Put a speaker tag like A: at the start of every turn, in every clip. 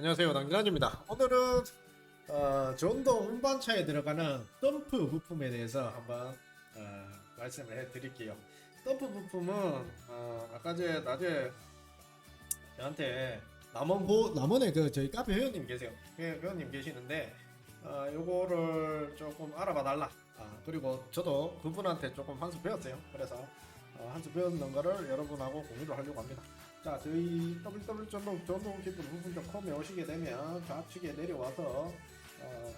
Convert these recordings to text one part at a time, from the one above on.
A: 안녕하세요 당진아입니다. 오늘은 어, 전동 운반차에 들어가는 덤프 부품에 대해서 한번 어, 말씀을 해드릴게요. 덤프 부품은 어, 아까 제 낮에 저한테 남원고 남원에 그 저희 카페 회원님 계세요. 회- 회원님 계시는데 어, 요거를 조금 알아봐 달라. 아, 그리고 저도 그분한테 조금 한 수 배웠어요. 그래서 어, 한수 배웠는 거를 여러분하고 공유를 하려고 합니다 자, 저희 www 전동 전동 기술 부분.com에 오시게 되면 좌측에 내려와서 어,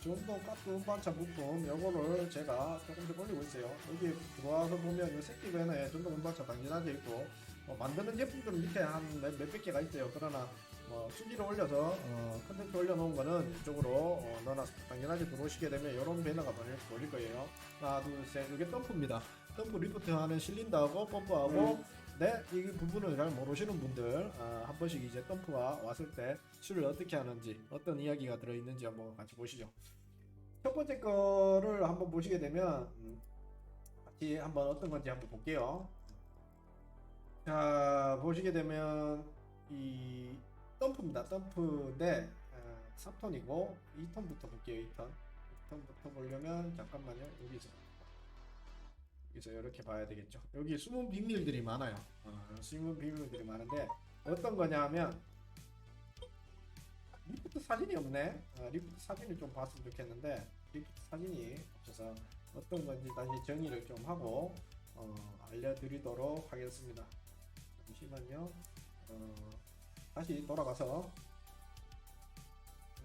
A: 전동 가스 운반차 부품 요거를 제가 조금씩 올리고 있어요. 여기 들어와서 보면 요 새끼 배너에 전동 운반차 당진하게 있고 어, 만드는 제품들은 밑에 한 몇, 몇백 개가 있어요. 그러나 어, 수기를 올려서 어, 컨텐츠 올려놓은 거는 이쪽으로 어, 넣어놨 당연하게 들어오시게 되면 이런 배너가 걸릴, 거예요. 하나, 둘, 셋. 이게 덤프입니다. 덤프 리프트 하는 실린더하고 펌프하고 네, 이 부분을 잘 모르시는 분들 아, 한 번씩 이제 덤프가 왔을 때 수를 어떻게 하는지 어떤 이야기가 들어있는지 한번 같이 보시죠. 첫 번째 거를 한번 보시게 되면 음, 같이 한번 어떤 건지 한번 볼게요. 자 보시게 되면 이 덤프입니다. 덤프인데 어, 3톤이고 2톤부터 볼게요. 2톤. 2톤부터 보려면 잠깐만요. 여기서 여기서 이렇게 봐야 되겠죠. 여기 숨은 비밀들이 많아요. 어, 숨은 비밀들이 많은데 어떤 거냐 하면 리프트 사진이 없네. 어, 리프트 사진을 좀 봤으면 좋겠는데 리프트 사진이 없어서 어떤 건지 다시 정의를 좀 하고 어, 알려드리도록 하겠습니다. 잠시만요. 어, 다시 돌아가서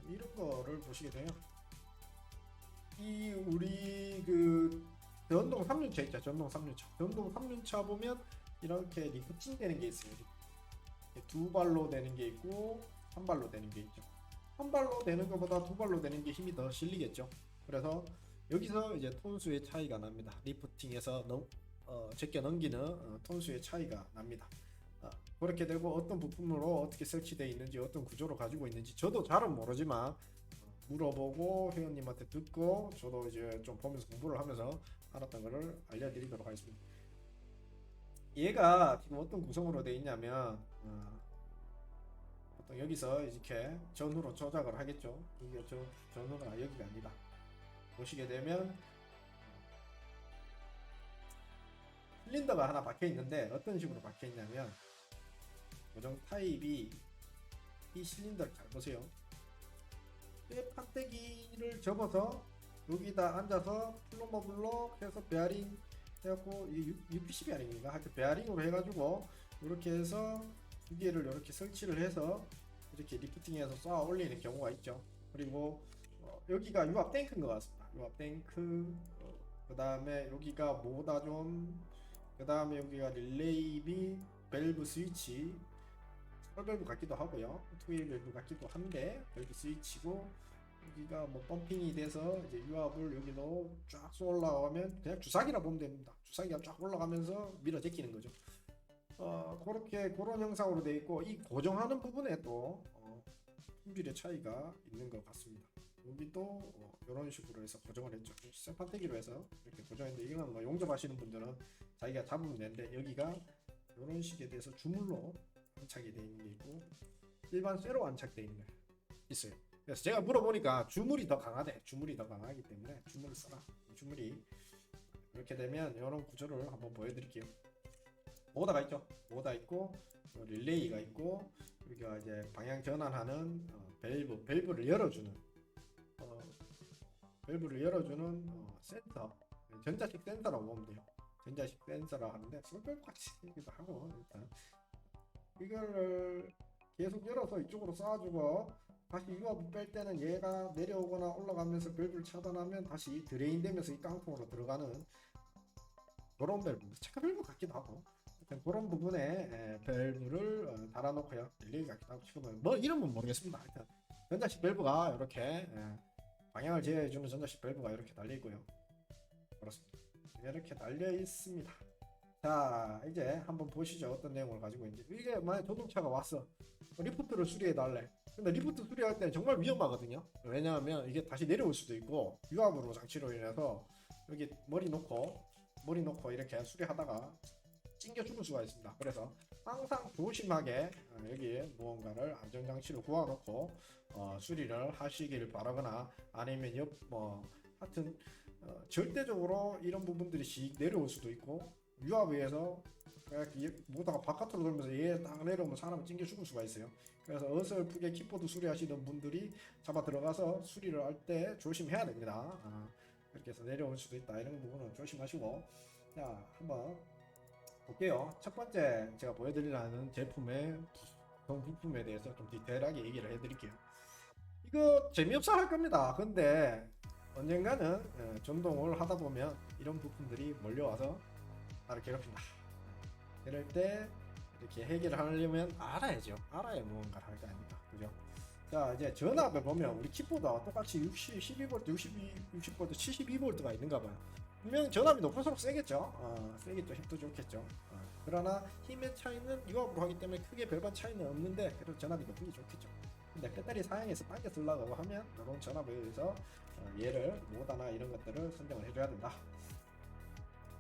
A: 이런 거를 보시게 돼요. 이 우리 그 전동 3륜차 있죠. 전동 3륜차. 전동 3륜차 보면 이렇게 리프팅 되는 게 있어요. 두 발로 되는 게 있고 한 발로 되는 게 있죠. 한 발로 되는 것보다 두 발로 되는 게 힘이 더 실리겠죠. 그래서 여기서 이제 톤수의 차이가 납니다. 리프팅에서 넘, 어, 제껴 넘기는 어, 톤수의 차이가 납니다. 어, 그렇게 되고 어떤 부품으로 어떻게 설치되어 있는지 어떤 구조로 가지고 있는지 저도 잘은 모르지만 물어보고 회원님한테 듣고 저도 이제 좀 보면서 공부를 하면서 알았던 거를 알려드리도록 하겠습니다. 얘가 지금 어떤 구성으로 되어 있냐면 어, 보통 여기서 이렇게 전후로 조작을 하겠죠. 이게 저 전후가 여기가 아니다. 보시게 되면 실린더가 하나 박혀 있는데 어떤 식으로 박혀 있냐면 고정 타입이 이 실린더를 잘 보세요. 쇠 판때기를 접어서 여기다 앉아서 플로머 블록 해서 베어링 해갖고 이 UPC 베어링인가? 하여튼 베어링으로 해가지고 이렇게 해서 두 개를 이렇게 설치를 해서 이렇게 리프팅해서 쌓아 올리는 경우가 있죠. 그리고 어, 여기가 유압 탱크인 것 같습니다. 유압 탱크 그 다음에 여기가 모다존 그 다음에 여기가 릴레이비 밸브 스위치 썰밸브 같기도 하고요. 투웨이 밸브 같기도 한데 밸브 스위치고 여기가 뭐 펌핑이 돼서 이제 유압을 여기로 쫙쏘 올라가면 그냥 주사기라 보면 됩니다. 주사기가 쫙 올라가면서 밀어 제끼는 거죠. 어 그렇게 그런 형상으로 되어 있고 이 고정하는 부분에 또 어, 품질의 차이가 있는 것 같습니다. 여기도 어, 이런 식으로 해서 고정을 했죠. 쇠판때기로 해서 이렇게 고정했는데 이거는 뭐 용접하시는 분들은 자기가 잡으면 되는데 여기가 이런 식에 대해서 주물로 안착이 되어 있는 게 있고 일반 쇠로 안착되어 있는 게 있어요. 그래서 제가 물어보니까 주물이 더 강하대. 주물이 더 강하기 때문에 주물을 써라. 주물이 이렇게 되면 이런 구조를 한번 보여드릴게요. 모다가 있죠. 모다 있고 어, 릴레이가 있고 여기가 이제 방향 전환하는 어, 밸브, 밸브를 열어주는 어, 밸브를 열어주는 어, 센서, 전자식 센서라고 보면 돼요. 전자식 센서라 하는데 솔별 같이 생기기도 하고 일단 이거를 계속 열어서 이쪽으로 쏴주고 다시 유압을 뺄 때는 얘가 내려오거나 올라가면서 밸브를 차단하면 다시 드레인 되면서 이 깡통으로 들어가는 그런 밸브 체크 밸브 같기도 하고. 그런 부분에 에, 밸브를 어, 달아놓고요 릴레이 같기도 하고 지금은. 뭐 이름은 모르겠습니다. 하여튼 전자식 밸브가 이렇게 에, 방향을 제어해주는 전자식 밸브가 이렇게 달려 있고요. 그렇습니다. 이렇게 달려 있습니다 자 이제 한번 보시죠. 어떤 내용을 가지고 있는지. 이게 만약 자동차가 왔어 리프트를 수리해 달래. 근데 리프트 수리할 때는 정말 위험하거든요. 왜냐하면 이게 다시 내려올 수도 있고 유압으로 장치로 인해서 여기 머리 놓고 머리 놓고 이렇게 수리하다가 찡겨 죽을 수가 있습니다. 그래서 항상 조심하게 어, 여기에 무언가를 안전장치를 구워놓고 어, 수리를 하시길 바라거나 아니면 옆뭐 하여튼 어, 절대적으로 이런 부분들이 씩 내려올 수도 있고 유압에서 모다가 바깥으로 돌면서 얘 딱 내려오면 사람을 찡겨 죽을 수가 있어요. 그래서 어설프게 키보드 수리하시던 분들이 잡아 들어가서 수리를 할 때 조심해야 됩니다. 아, 이렇게 해서 내려올 수도 있다. 이런 부분은 조심하시고 자 한번 볼게요. 첫 번째 제가 보여드리려는 제품의 구성 부품에 대해서 좀 디테일하게 얘기를 해드릴게요. 이거 재미없어 할 겁니다. 근데 언젠가는 어, 전동을 하다 보면 이런 부품들이 몰려와서 나를 괴롭힌다. 이럴 때 이렇게 해결을 하려면 알아야죠. 알아야 무언가를 할 거 아닙니까? 그죠? 자, 이제 전압을 보면 우리 키보드와 똑같이 60, 12V, 62, 60V, 72V가 있는가 봐요. 분명 전압이 높을수록 세겠죠. 어, 세겠죠. 힘도 좋겠죠. 어, 그러나 힘의 차이는 유압으로 하기 때문에 크게 별반 차이는 없는데 그래도 전압이 높은 게 좋겠죠. 근데 배터리 사양에서 당겨 쓰려고 하면 이런 전압에 의해서 어, 얘를 모다나 이런 것들을 선정을 해줘야 된다.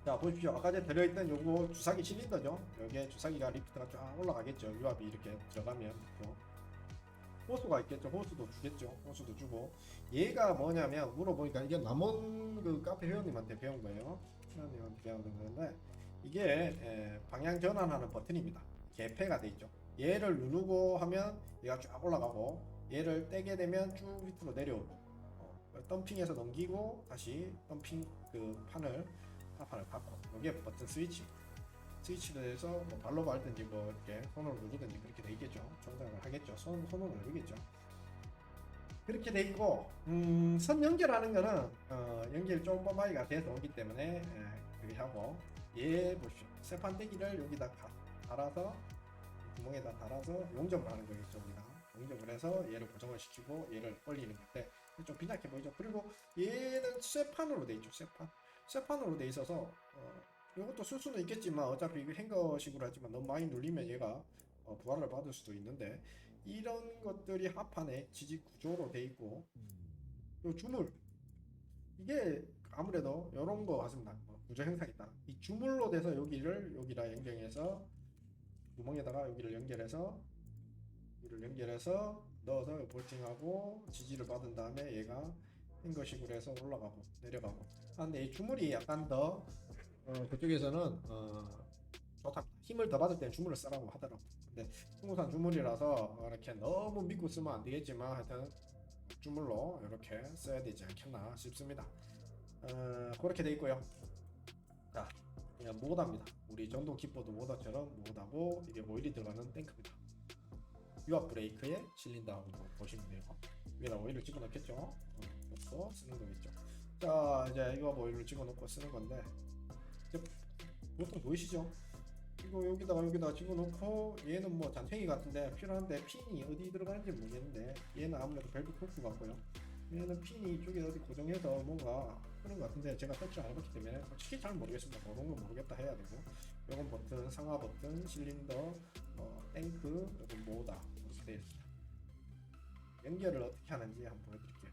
A: 자 보십시오. 아까 전에 들어있던 요거 주사기 실린더죠? 여기에 주사기가 리프트가 쫙 올라가겠죠. 유압이 이렇게 들어가면 또 호수가 있겠죠. 호수도 주겠죠. 호수도 주고. 얘가 뭐냐면 물어보니까 이게 남원 그 카페 회원님한테 배운 거예요. 회원님한테 배운 건데 이게 에, 방향 전환하는 버튼입니다. 개폐가 돼 있죠. 얘를 누르고 하면 얘가 쫙 올라가고 얘를 떼게 되면 쭉 밑으로 내려오고 어, 덤핑해서 넘기고 다시 덤핑 그 판을 파판을 받고 여기에 버튼 스위치. 스위치를 해서 뭐 발로 밟든지 뭐 이렇게 손으로 누르든지 그렇게 돼 있겠죠. 정상을 하겠죠. 손, 손으로 누르겠죠. 그렇게 돼 있고 음, 선 연결하는 거는 어, 연결 좀 뻔하기가 돼서 오기 때문에 예, 그렇게 하고 얘 보십시오. 세판대기를 여기다 가- 달아서 구멍에다 달아서 용접을 하는 거겠죠 우리가. 용접을 해서 얘를 고정을 시키고 얘를 올리는 건데 좀 빈약해 보이죠? 그리고 얘는 쇠판으로 돼 있죠 쇠판 쇠판으로 돼 있어서 어, 이것도 쓸 수는 있겠지만 어차피 이거 행거식으로 하지만 너무 많이 눌리면 얘가 어, 부하를 받을 수도 있는데 이런 것들이 합판에 지지 구조로 돼 있고 요 주물. 이게 아무래도 이런 거 같습니다. 뭐 구조 형상이 있다. 이 주물로 돼서 여기를 여기다 연결해서 구멍에다가 여기를 연결해서 여기를 연결해서 넣어서 볼팅하고 지지를 받은 다음에 얘가 행거식으로 해서 올라가고 내려가고. 아, 근데 이 주물이 약간 더 어, 그쪽에서는 어, 좋다. 힘을 더 받을 때는 주물을 쓰라고 하더라고. 근데 중국산 주물이라서 이렇게 너무 믿고 쓰면 안 되겠지만 하여튼 주물로 이렇게 써야 되지 않겠나 싶습니다. 어, 그렇게 돼 있고요. 자 그냥 모다입니다. 우리 전동 킥보드 모다처럼 모다고 이게 오일이 들어가는 탱크입니다. 유압 브레이크에 실린더하고 보시면 돼요 위에다 오일을 집어넣겠죠 어, 넣고 쓰는 거겠죠. 자 이제 이거 오일을 집어넣고 쓰는 건데. 이제 보통 보이시죠? 이거 여기다가 여기다가 집어넣고 얘는 뭐 잔챙이 같은데 필요한데 핀이 어디 들어가는지 모르겠는데 얘는 아무래도 밸브 코크 같고요. 얘는 핀이 이쪽에 어디 고정해서 뭔가 그런 것 같은데 제가 안 해봤기 때문에 솔직히 잘 모르겠습니다. 그런 건 모르겠다 해야 되고. 요건 버튼 상하 버튼 실린더 어, 탱크 여기 모다. 연결을 어떻게 하는지 한번 보여드릴게요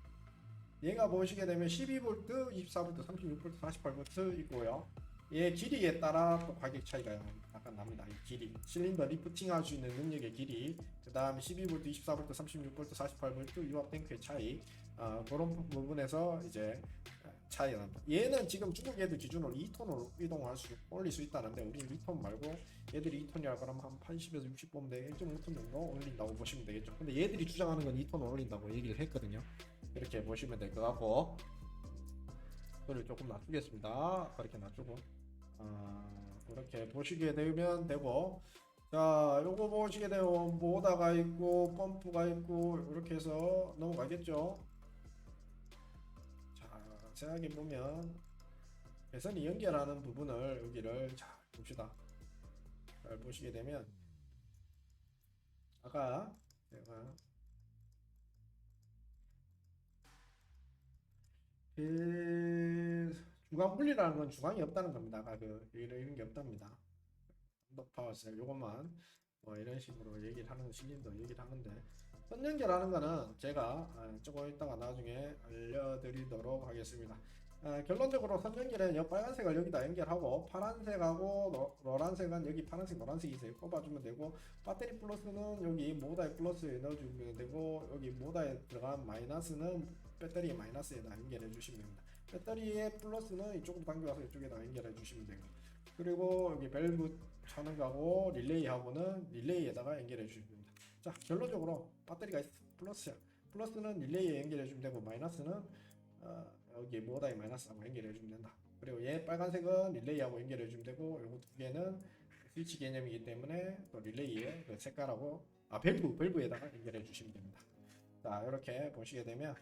A: 얘가 보시게 되면 12V, 24V, 36V, 48V 있고요 얘 길이에 따라 또 가격 차이가 약간 납니다. 이 길이 실린더 리프팅 할 수 있는 능력의 길이 그 다음에 12V, 24V, 36V, 48V 유압 탱크의 차이 어, 그런 부분에서 이제 차이가 납니다. 얘는 지금 중국 애들 기준으로 2톤으로 이동할 수 올릴 수 있다는데 우리는 2톤 말고 얘들이 2톤이라 그러면 한 80에서 60 보면 돼 1.5톤 정도 올린다고 보시면 되겠죠. 근데 얘들이 주장하는 건 2톤 올린다고 얘기를 했거든요. 이렇게 보시면 될 것 같고. 소리를 조금 낮추겠습니다. 그렇게 낮추고. 아, 그렇게 보시게 되면 되고. 자 요거 보시게 되면 모다가 있고 펌프가 있고 이렇게 해서 넘어가겠죠? 자 자세하게 보면 배선이 연결하는 부분을 여기를 자 봅시다. 잘 보시게 되면 아까 제가 그 중간 분리라는 건 중앙이 없다는 겁니다. 그 이런, 이런 게 없답니다. 높아서 요것만 뭐 이런 식으로 얘기를 하는 실린더 얘기를 하는데 선 연결하는 거는 제가 아, 조금 이따가 나중에 알려드리도록 하겠습니다. 어, 결론적으로 선 연결은 여 빨간색을 여기다 연결하고 파란색하고 노, 노란색은 여기 파란색 노란색이 있어요 꼽아주면 되고 배터리 플러스는 여기 모다의 플러스에 넣어주면 되고 여기 모다에 들어간 마이너스는 배터리 마이너스에다 연결해 주시면 됩니다 배터리의 플러스는 이쪽으로 당겨서 이쪽에다 연결해 주시면 되고 그리고 여기 밸브 차는 거하고 릴레이하고는 릴레이에다가 연결해 주시면 됩니다 자 결론적으로 배터리가 플러스야 플러스는 릴레이에 연결해 주면 되고 마이너스는 어, 여기 모다이 마이너스하고 연결해 주면 된다. 그리고 얘 빨간색은 릴레이하고 연결해 주면 되고 요거 두 개는 스위치 개념이기 때문에 또 릴레이의 그 색깔하고 아 밸브 밸브에다가 연결해 주시면 됩니다. 자 이렇게 보시게 되면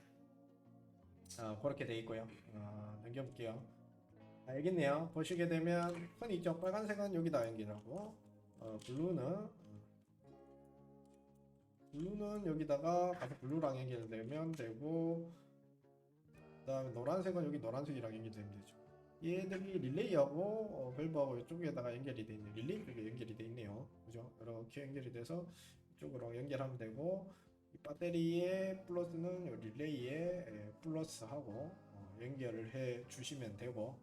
A: 어, 그렇게 돼 있고요. 어, 넘겨볼게요. 있네요. 보시게 되면 선 있죠. 빨간색은 여기다 연결하고 어, 블루는 어, 블루는 여기다가 가서 블루랑 연결되면 되고 그 다음에 노란색은 여기 노란색이랑 연결되면 되죠. 얘들이 릴레이하고 어, 밸브하고 이쪽에다가 연결이 돼 있네. 릴레이 쪽에 연결이 돼 있네요. 그죠? 이렇게 연결이 돼서 이쪽으로 연결하면 되고 이 배터리의 플러스는 요 릴레이에 에, 플러스하고 어, 연결을 해 주시면 되고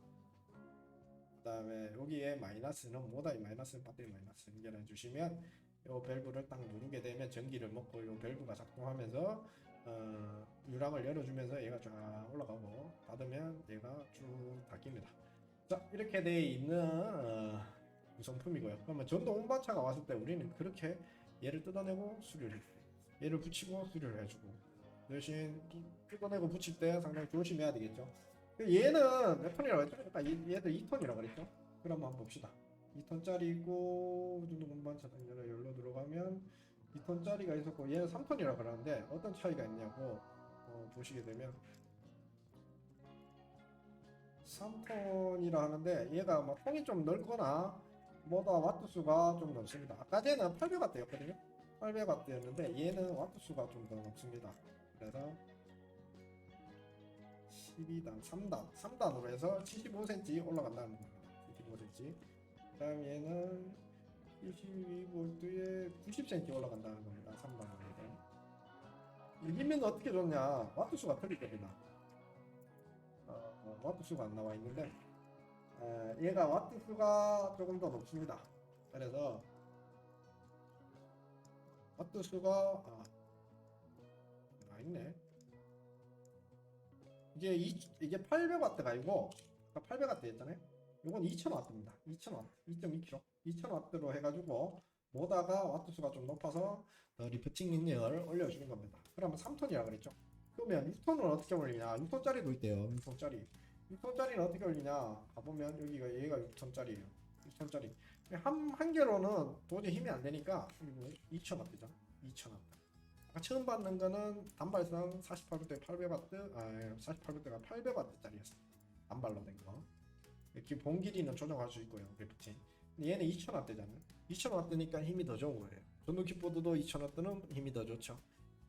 A: 그 다음에 여기에 마이너스는 모다이 마이너스 배터리 마이너스 연결해 주시면 요 밸브를 딱 누르게 되면 전기를 먹고 요 밸브가 작동하면서 어, 유랑을 열어주면서 얘가 쫙 올라가고 닫으면 얘가 쭉 닫힙니다. 자 이렇게 돼 있는 어, 구성품이고요. 그러면 전동 운반차가 왔을 때 우리는 그렇게 얘를 뜯어내고 수리를 얘를 붙이고 수리를 해주고 대신 뜯어내고 붙일 때 상당히 조심해야 되겠죠. 얘는 몇 톤이라고 했죠? 얘- 얘들 2톤이라고 그랬죠? 그럼 한번 봅시다. 2톤짜리 있고 전동 운반차 단열에 열로 들어가면 2톤짜리가 있었고 얘는 3톤이라 그러는데 어떤 차이가 있냐고 어, 보시게 되면 3톤이라 하는데 얘가 막 통이 좀 넓거나 뭐다 와트 수가 좀 넘습니다. 아까 전에는 800W였거든요. 800W였는데 얘는 와트 수가 좀 더 높습니다. 그래서 12단, 3단, 3단으로 해서 75cm 올라간다는 겁니다. 75cm. 그 다음 얘는 72V에 90cm 올라간다는 겁니다. 3단으로 해서. 이기면 어떻게 좋냐? 와트 수가 틀릴 겁니다. 어, 어, 와트 수가 안 나와 있는데 에, 얘가 와트 수가 조금 더 높습니다. 그래서 와트 수가 아, 아 있네. 이게 이, 이게 800와트가 아니고 아까 800와트 했잖아요. 이건 2000와트입니다. 2000와트, 2.2kg, 2000와트로 해가지고 모다가 와트 수가 좀 높아서 더 리프팅 능력을 올려주는 겁니다. 그러면 3톤이라 그랬죠. 그러면 6톤은 어떻게 올리냐? 6톤짜리도 있대요. 6톤짜리. 6톤짜리는 어떻게 올리냐? 가보면 여기가 얘가 6톤짜리예요. 6톤짜리. 한, 한 개로는 도저히 힘이 안 되니까 2,000W죠. 2,000W. 아 까 처음 받는 거는 단발성 48V 800W, 아 48W가 800W짜리였어. 단발로 된 거. 이렇게 봉 길이는 조정할 수 있고요. 리프팅. 근데 얘는 2,000W잖아요. 2,000W니까 힘이 더 좋은 거예요. 전동 킥보드도 2,000W는 힘이 더 좋죠.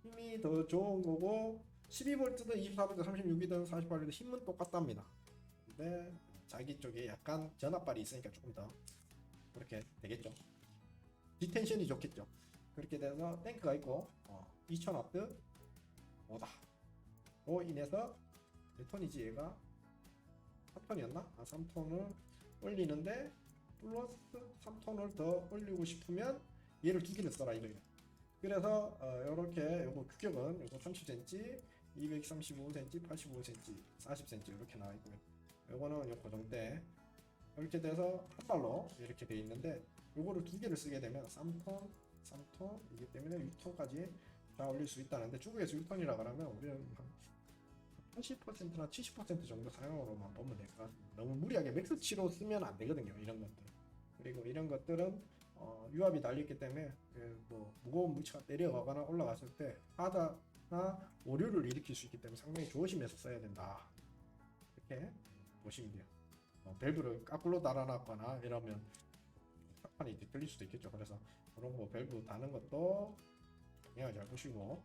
A: 힘이 더 좋은 거고 12V든 24V, 36이든 48이든 힘은 똑같답니다. 근데 자기 쪽에 약간 전압발이 있으니까 조금 더 그렇게 되겠죠. 디텐션이 좋겠죠. 그렇게 돼서 탱크가 있고 어, 2000W 오다. 로 인해서 몇 톤이지 얘가 4톤이었나? 아 3톤을 올리는데 플러스 3톤을 더 올리고 싶으면 얘를 두 개를 써라 이거예요. 그래서 어, 이렇게 요거 규격은 요거 30cm, 235cm, 85cm, 40cm 이렇게 나와 있고요. 요거는 요 고정대 이렇게 돼서 한 발로 이렇게 돼 있는데 요거를 두 개를 쓰게 되면 3톤, 3톤이기 때문에 6톤까지 다 올릴 수 있다는데 중국에서 6톤이라 그러면 우리는 한 80%나 70% 정도 사용으로만 보면 될 것 같습니다. 너무 무리하게 맥스치로 쓰면 안 되거든요. 이런 것들. 그리고 이런 것들은 어, 유압이 달려있기 때문에 그 뭐 무거운 물체가 내려가거나 올라갔을 때 하다나 오류를 일으킬 수 있기 때문에 상당히 조심해서 써야 된다. 이렇게 보시면 돼요. 어, 밸브를 까꿀로 달아놨거나 이러면 착판이 뒤틀릴 수도 있겠죠. 그래서 그런 거 밸브 다는 것도 영향을 잘 보시고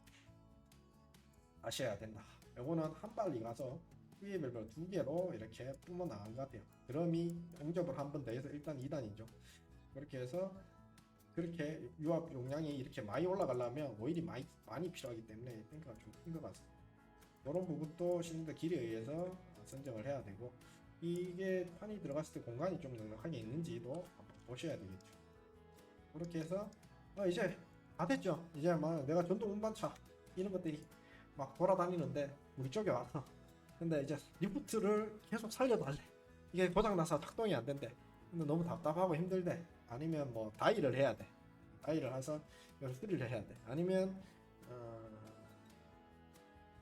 A: 아셔야 된다. 요거는 한 발리 가서 후에 밸브를 두 개로 이렇게 뿜어 나간 것 같아요. 드럼이 용접을 한 번 더 해서 일단 2단이죠. 그렇게 해서 그렇게 유압 용량이 이렇게 많이 올라가려면 오일이 많이 많이 필요하기 때문에 탱크가 좀 큰 것 같습니다. 이런 부분도 실린더 길이에 의해서 선정을 해야 되고 이게 판이 들어갔을 때 공간이 좀 넉넉하게 있는지도 한번 보셔야 되겠죠. 그렇게 해서 어, 이제 다 됐죠. 이제 막 내가 전동 운반차 이런 것들이 막 돌아다니는데 우리 쪽에 와서 근데 이제 리프트를 계속 살려달래. 이게 고장나서 작동이 안 된대. 근데 너무 답답하고 힘들대. 아니면 뭐 다이를 해야 돼. 다이를 해서 이걸 수리를 해야 돼. 아니면 어,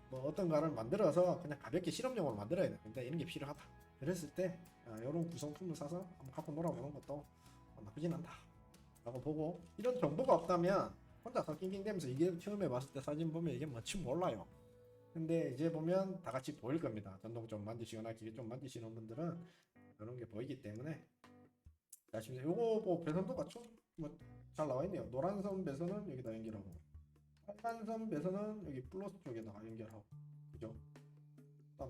A: 뭐 어떤가를 만들어서 그냥 가볍게 실험용으로 만들어야 되는데 이런 게 필요하다. 그랬을 때 어, 이런 구성품을 사서 한번 갖고 놀아보는 것도 어, 나쁘진 않다. 라고 보고 이런 정보가 없다면 혼자서 낑낑대면서 이게 처음에 봤을 때 사진 보면 이게 뭔지 몰라요. 근데 이제 보면 다 같이 보일 겁니다. 전동 좀 만지시거나 기계 좀 만지시는 분들은 이런 게 보이기 때문에 자 지금 요거 뭐 배선도가 좀뭐잘 나와 있네요. 노란선 배선은 여기다 연결하고 빨간선 배선은 여기 플러스 쪽에다가 연결하고 그죠?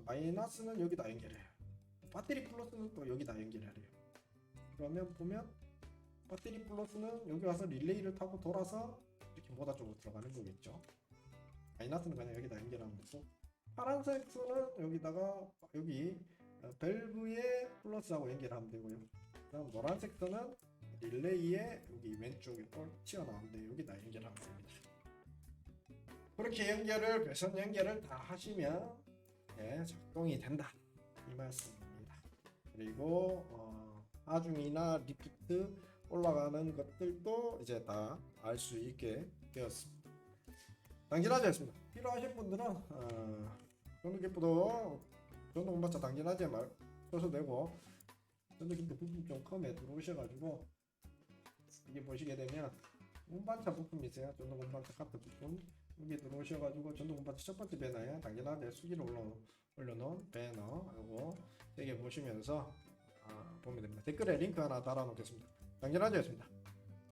A: 마이너스는 여기다 연결해요. 배터리 플러스는 또 여기다 연결해야 돼요. 그러면 보면 배터리 플러스는 여기 와서 릴레이를 타고 돌아서 이렇게 모다 쪽으로 들어가는 거겠죠. 마이너스는 그냥 여기다 연결하면 되고 파란색 선은 여기다가 여기 어, 밸브에 플러스하고 연결하면 되고요. 그다음 노란색 선은 릴레이에 여기 왼쪽에 볼 튀어나오는데 여기다 연결하면 됩니다. 그렇게 연결을 배선 연결을 다 하시면 예, 작동이 된다 이 말씀입니다. 그리고 어, 하중이나 리프트 올라가는 것들도 이제 다 알 수 있게 되었습니다. 당진하지 않습니다. 필요하신 분들은 어, 전동기프도 전동반차 당진하지 말 써서 되고 전동기프 부품 좀 컴에 들어오셔가지고 이게 보시게 되면 운반차 부품이 있어요. 전동 운반차 카트 부품 여기 들어오셔가지고 전동 운반차 첫 번째 배너에 당진하게 수기를 올려 올려놓은 배너 요거 세개 보시면서 아, 보면 됩니다. 댓글에 링크 하나 달아놓겠습니다. 당진하지였습니다.